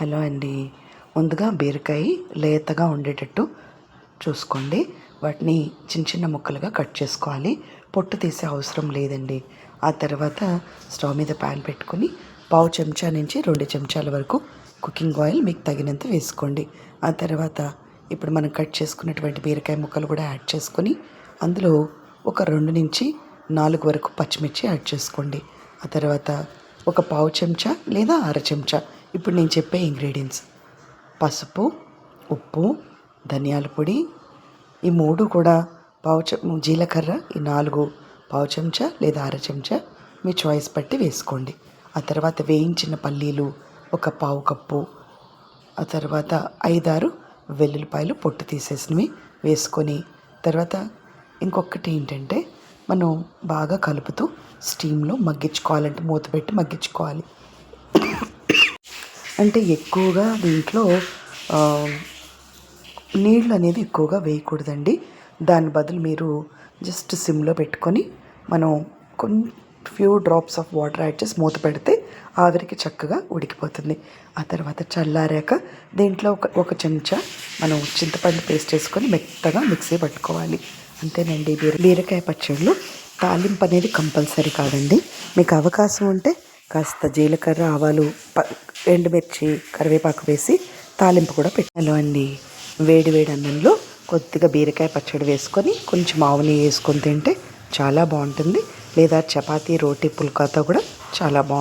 Hello అండి. ముందుగా బీరకాయ లేతగా ఉండేటట్టు చూసుకోండి. వాటిని చిన్న చిన్న ముక్కలుగా కట్ చేసుకోవాలి. పొట్టు తీసే అవసరం లేదండి. ఆ తర్వాత స్టవ్ మీద ప్యాన్ పెట్టుకుని పావు చెంచా నుంచి రెండు చెంచాల వరకు కుకింగ్ ఆయిల్ మీకు తగినంత వేసుకోండి. ఆ తర్వాత ఇప్పుడు మనం కట్ చేసుకున్నటువంటి బీరకాయ ముక్కలు కూడా యాడ్ చేసుకొని అందులో ఒక రెండు నుంచి నాలుగు వరకు పచ్చిమిర్చి యాడ్ చేసుకోండి. ఆ తర్వాత ఒక పావు చెంచా లేదా అర చెంచా ఇప్పుడు నేను చెప్పే ఇంగ్రీడియంట్స్ పసుపు ఉప్పు ధనియాల పొడి. ఈ మూడు కూడా పావు జీలకర్ర ఈ నాలుగు పావు చెంచా లేదా అర చెంచా మీ చాయిస్ బట్టి వేసుకోండి. ఆ తర్వాత వేయించిన పల్లీలు ఒక పావు కప్పు. ఆ తర్వాత ఐదారు వెల్లుల్లిపాయలు పొట్టు తీసేసినవి వేసుకొని తర్వాత ఇంకొకటి ఏంటంటే మనం బాగా కలుపుతూ స్టీమ్లో మగ్గించుకోవాలంటే మూత పెట్టి మగ్గించుకోవాలి. అంటే ఎక్కువగా దీంట్లో నీళ్ళు అనేది ఎక్కువగా వేయకూడదండి. దాని బదులు మీరు జస్ట్ సిమ్లో పెట్టుకొని మనం కొన్ని few drops of water add చేసి మూత పెడితే ఆవిరికి చక్కగా ఉడికిపోతుంది. ఆ తర్వాత చల్లారాక దీంట్లో ఒక ఒక చెంచా మనం చింతపండు పేస్ట్ వేసుకొని మెత్తగా మిక్సీ పట్టుకోవాలి. అంతేనండి బీర బీరకాయ పచ్చళ్ళు తాలింపు అనేది కంపల్సరీ కాదండి. మీకు అవకాశం ఉంటే కాస్త జీలకర్ర ఆవాలు ప- ఎండుమిర్చి కరివేపాకు వేసి తాలింపు కూడా పెట్టాలి అండి. వేడి వేడి అన్నంలో కొద్దిగా బీరకాయ పచ్చడి వేసుకొని కొంచెం ఆవు నెయ్యి వేసుకొని తింటే చాలా బాగుంటుంది. లేదా చపాతీ రోటీ పుల్కాతో కూడా చాలా బాగుంటుంది